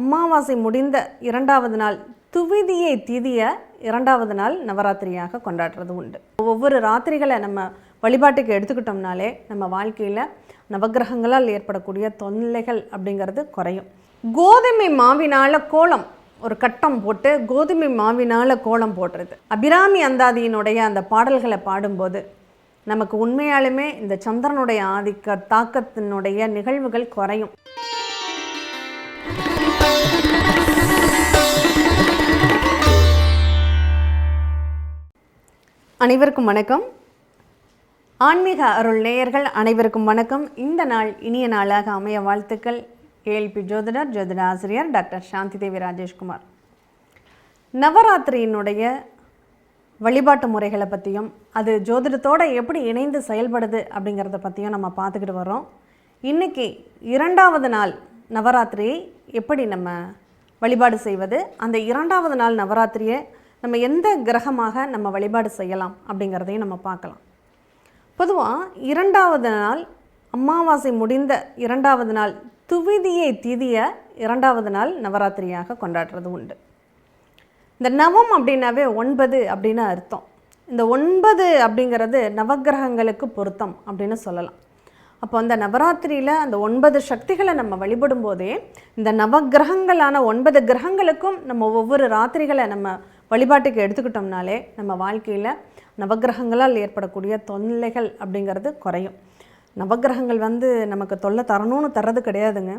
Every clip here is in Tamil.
அமாவாசை முடிந்த இரண்டாவது நாள் துவிதியை திதிய இரண்டாவது நாள் நவராத்திரியாக கொண்டாடுறது உண்டு. ஒவ்வொரு ராத்திரிகளை நம்ம வழிபாட்டுக்கு எடுத்துக்கிட்டோம்னாலே நம்ம வாழ்க்கையில் நவக்கிரகங்களால் ஏற்படக்கூடிய தொல்லைகள் அப்படிங்கிறது குறையும். கோதுமை மாவினால் கோலம் ஒரு கட்டம் போட்டு கோதுமை மாவினால் கோலம் போடுறது. அபிராமி அந்தாதியினுடைய அந்த பாடல்களை பாடும்போது நமக்கு உண்மையாலுமே இந்த சந்திரனுடைய ஆதிக்க தாக்கத்தினுடைய நிகழ்வுகள் குறையும். அனைவருக்கும் வணக்கம். ஆன்மீக அருள் நேயர்கள் அனைவருக்கும் வணக்கம். இந்த நாள் இனிய நாளாக அமைய வாழ்த்துக்கள். ஏஎல்பி ஜோதிடர் ஜோதிட ஆசிரியர் டாக்டர் சாந்தி தேவி ராஜேஷ்குமார். நவராத்திரியினுடைய வழிபாட்டு முறைகளை பற்றியும் அது ஜோதிடத்தோட எப்படி இணைந்து செயல்படுது அப்படிங்கிறத பற்றியும் நம்ம பார்த்துக்கிட்டு வரோம் இன்றைக்கி இரண்டாவது நாள் நவராத்திரியை எப்படி நம்ம வழிபாடு செய்வது அந்த இரண்டாவது நாள் நவராத்திரியை நம்ம எந்த கிரகமாக நம்ம வழிபாடு செய்யலாம் அப்படிங்கிறதையும் நம்ம பார்க்கலாம். பொதுவாக இரண்டாவது நாள் அமாவாசை முடிந்த இரண்டாவது நாள் துவிதியை திதிய இரண்டாவது நாள் நவராத்திரியாக கொண்டாடுறது உண்டு. இந்த நவம் அப்படின்னாவே ஒன்பது அப்படின்னு அர்த்தம். இந்த ஒன்பது அப்படிங்கிறது நவக்கிரகங்களுக்கு பொருத்தம் அப்படின்னு சொல்லலாம். அப்போ அந்த நவராத்திரியில் அந்த ஒன்பது சக்திகளை நம்ம வழிபடும் போதே இந்த நவக்கிரகங்களான ஒன்பது கிரகங்களுக்கும் நம்ம ஒவ்வொரு ராத்திரிகளை நம்ம வழிபாட்டுக்கு எடுத்துக்கிட்டோம்னாலே நம்ம வாழ்க்கையில் நவக்கிரகங்களால் ஏற்படக்கூடிய தொல்லைகள் அப்படிங்கிறது குறையும். நவக்கிரகங்கள் வந்து நமக்கு தொல்லை தரணும்னு தர்றது கிடையாதுங்க.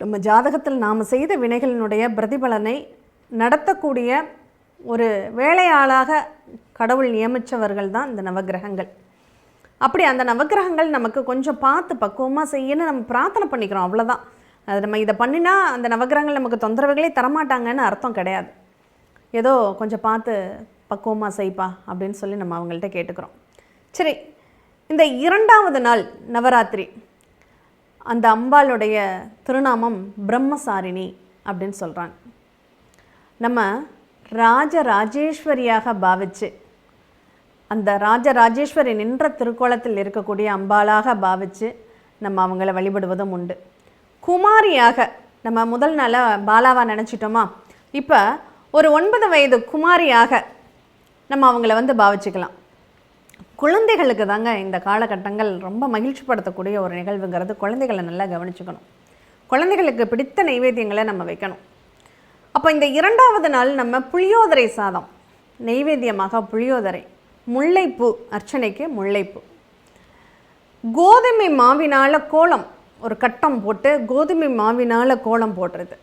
நம்ம ஜாதகத்தில் நாம் செய்த வினைகளினுடைய பிரதிபலனை நடத்தக்கூடிய ஒரு வேலையாளாக கடவுள் நியமித்தவர்கள் தான் இந்த நவக்கிரகங்கள். அப்படி அந்த நவக்கிரகங்கள் நமக்கு கொஞ்சம் பார்த்து பக்குவமாக செய்யணும்னு நம்ம பிரார்த்தனை பண்ணிக்கிறோம் அவ்வளோதான் அது நம்ம இதை பண்ணினா அந்த நவக்கிரகங்கள் நமக்கு தொந்தரவுகளே தரமாட்டாங்கன்னு அர்த்தம் கிடையாது. ஏதோ கொஞ்சம் பார்த்து பக்குவமாக செய்ப்பா அப்படின்னு சொல்லி நம்ம அவங்கள்ட்ட கேட்டுக்கிறோம். சரி இந்த இரண்டாவது நாள் நவராத்திரி அந்த அம்பாளுடைய திருநாமம் பிரம்மசாரிணி அப்படின்னு சொல்கிறாங்க நம்ம ராஜராஜேஸ்வரியாக பாவிச்சு அந்த ராஜராஜேஸ்வரி நின்ற திருக்கோலத்தில் இருக்கக்கூடிய அம்பாளாக பாவிச்சு நம்ம அவங்கள வழிபடுவதும் உண்டு. குமாரியாக நம்ம முதல் நாளாக பாலாவாக நினச்சிட்டோமா? இப்போ ஒரு ஒன்பது வயது குமாரியாக நம்ம அவங்கள வந்து பாவிச்சுக்கலாம். குழந்தைகளுக்கு தாங்க இந்த காலகட்டங்கள் ரொம்ப மகிழ்ச்சிப்படுத்தக்கூடிய ஒரு நிகழ்வுங்கிறது குழந்தைகளை நல்லா கவனிச்சுக்கணும். குழந்தைகளுக்கு பிடித்த நைவேத்தியங்களை நம்ம வைக்கணும். அப்போ இந்த இரண்டாவது நாள் நம்ம புளியோதரை சாதம். நெய்வேத்தியமாக புளியோதரை. முல்லைப்பூ அர்ச்சனைக்கு முல்லைப்பூ. கோதுமை மாவினால் கோலம் ஒரு கட்டம் போட்டு கோதுமை மாவினால் கோலம் போடுறது.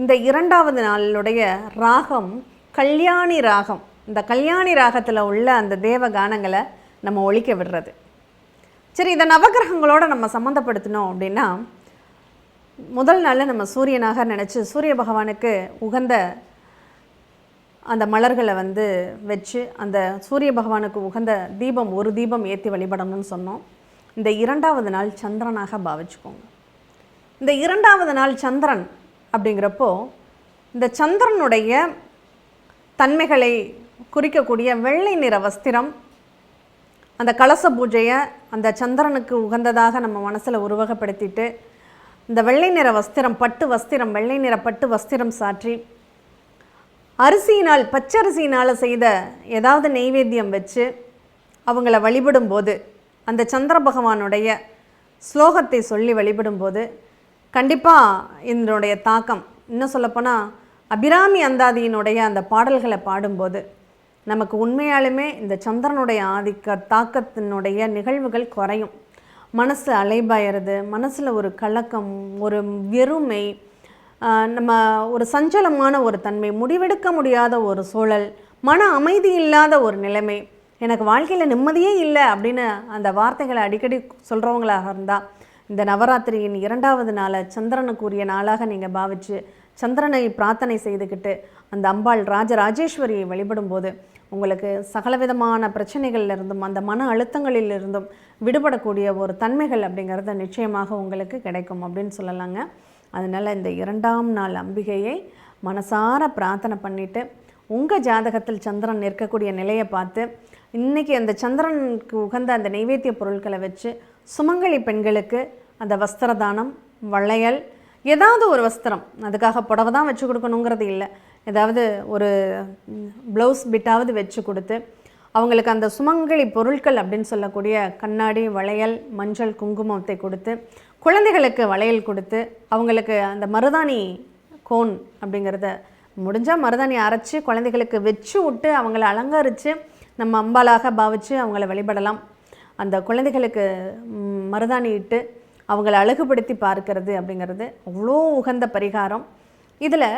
இந்த இரண்டாவது நாளினுடைய ராகம் கல்யாணி ராகம். இந்த கல்யாணி ராகத்தில் உள்ள அந்த தேவ கானங்களை நம்ம ஒழிக்க விடுறது. சரி இதை நவகிரகங்களோடு நம்ம சம்மந்தப்படுத்தினோம் அப்படின்னா முதல் நாளில் நம்ம சூரியனாக நினச்சி சூரிய பகவானுக்கு உகந்த அந்த மலர்களை வந்து வச்சு அந்த சூரிய பகவானுக்கு உகந்த தீபம் ஒரு தீபம் ஏற்றி வழிபடணும்னு சொன்னோம். இந்த இரண்டாவது நாள் சந்திரனாக பாவிச்சுக்கோங்க. இந்த இரண்டாவது நாள் சந்திரன் அப்படிங்கிறப்போ இந்த சந்திரனுடைய தன்மைகளை குறிக்கக்கூடிய வெள்ளை நிற வஸ்திரம் அந்த கலச பூஜையை அந்த சந்திரனுக்கு உகந்ததாக நம்ம மனசில் உருவகப்படுத்திட்டு இந்த வெள்ளை நிற வஸ்திரம் பட்டு வஸ்திரம் வெள்ளை நிற பட்டு வஸ்திரம் சாற்றி அரிசியினால் பச்சரிசியினால் செய்த ஏதாவது நெய்வேத்தியம் வச்சு அவங்கள வழிபடும்போது அந்த சந்திர பகவானுடைய ஸ்லோகத்தை சொல்லி வழிபடும்போது கண்டிப்பாக இதனுடைய தாக்கம். இன்னும் சொல்லப்போனால் அபிராமி அந்தாதியினுடைய அந்த பாடல்களை பாடும்போது நமக்கு உண்மையாலுமே இந்த சந்திரனுடைய ஆதிக்க தாக்கத்தினுடைய நிகழ்வுகள் குறையும். மனசு அலைபாயறது மனசில் ஒரு கலக்கம் ஒரு வெறுமை நம்ம ஒரு சஞ்சலமான ஒரு தன்மை முடிவெடுக்க முடியாத ஒரு சூழல் மன அமைதி இல்லாத ஒரு நிலைமை எனக்கு வாழ்க்கையில் நிம்மதியே இல்லை அப்படின்னு அந்த வார்த்தைகளை அடிக்கடி சொல்கிறவங்களாக இருந்தால் இந்த நவராத்திரியின் இரண்டாவது நாளை சந்திரனுக்குரிய நாளாக நீங்கள் பாவிச்சு சந்திரனை பிரார்த்தனை செய்துக்கிட்டு அந்த அம்பாள் ராஜராஜேஸ்வரியை வழிபடும்போது உங்களுக்கு சகலவிதமான பிரச்சனைகளிலிருந்தும் அந்த மன அழுத்தங்களில் இருந்தும் விடுபடக்கூடிய ஒரு தன்மைகள் அப்படிங்கிறது நிச்சயமாக உங்களுக்கு கிடைக்கும் அப்படின்னு சொல்லலாங்க. அதனால் இந்த இரண்டாம் நாள் அம்பிகையை மனசார பிரார்த்தனை பண்ணிவிட்டு உங்கள் ஜாதகத்தில் சந்திரன் இருக்கக்கூடிய நிலையை பார்த்து இன்றைக்கி அந்த சந்திரனுக்கு உகந்த அந்த நைவேத்திய பொருட்களை வச்சு சுமங்கலி பெண்களுக்கு அந்த வஸ்திரதானம் வளையல் ஏதாவது ஒரு வஸ்திரம். அதுக்காக புடவை தான் வச்சு கொடுக்கணுங்கிறது இல்லை. ஏதாவது ஒரு ப்ளவுஸ் பிட்டாவது வச்சு கொடுத்து அவங்களுக்கு அந்த சுமங்கலி பொருட்கள் அப்படின்னு சொல்லக்கூடிய கண்ணாடி வளையல் மஞ்சள் குங்குமத்தை கொடுத்து குழந்தைகளுக்கு வளையல் கொடுத்து அவங்களுக்கு அந்த மருதாணி கோன் அப்படிங்கிறத முடிஞ்சால் மருதாணி அரைச்சி குழந்தைகளுக்கு வச்சு விட்டு அவங்கள அலங்கரித்து நம்ம அம்பாலாக பாவித்து அவங்கள வழிபடலாம். அந்த குழந்தைகளுக்கு மருதாணி இட்டு அவங்கள அழகுபடுத்தி பார்க்கறது அப்படிங்கிறது அவ்வளோ உகந்த பரிகாரம். இதில்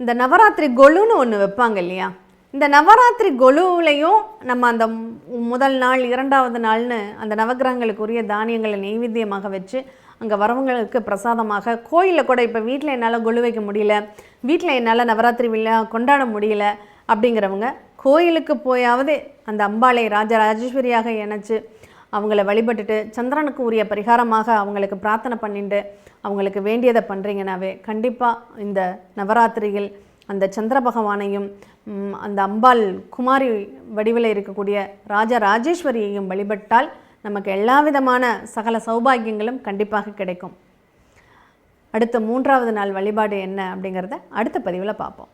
இந்த நவராத்திரி கொலுன்னு ஒன்று வைப்பாங்க இல்லையா? இந்த நவராத்திரி கொலுவிலையும் நம்ம அந்த முதல் நாள் இரண்டாவது நாள்னு அந்த நவக்கிரகங்களுக்குரிய தானியங்களை நெய்வேத்தியமாக வச்சு அங்கே வரவங்களுக்கு பிரசாதமாக கோயிலில் கூட இப்போ வீட்டில் என்னால் கொலு வைக்க முடியல வீட்டில் என்னால் நவராத்திரி விழா கொண்டாட முடியல அப்படிங்கிறவங்க கோயிலுக்கு போயாவது அந்த அம்பாளை ராஜராஜேஸ்வரியாக இணைச்சு அவங்கள வழிபட்டுட்டு சந்திரனுக்கு உரிய பரிகாரமாக அவங்களுக்கு பிரார்த்தனை பண்ணிட்டு அவங்களுக்கு வேண்டியதை பண்ணுறீங்கனாவே கண்டிப்பாக இந்த நவராத்திரியில் அந்த சந்திர பகவானையும் அந்த அம்பாள் குமாரி வடிவில் இருக்கக்கூடிய ராஜா ராஜேஸ்வரியையும் வழிபட்டால் நமக்கு எல்லா விதமான சகல சௌபாகியங்களும் கண்டிப்பாக கிடைக்கும். அடுத்த மூன்றாவது நாள் வழிபாடு என்ன அப்படிங்கிறத அடுத்த பதிவில் பார்ப்போம்.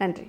நன்றி.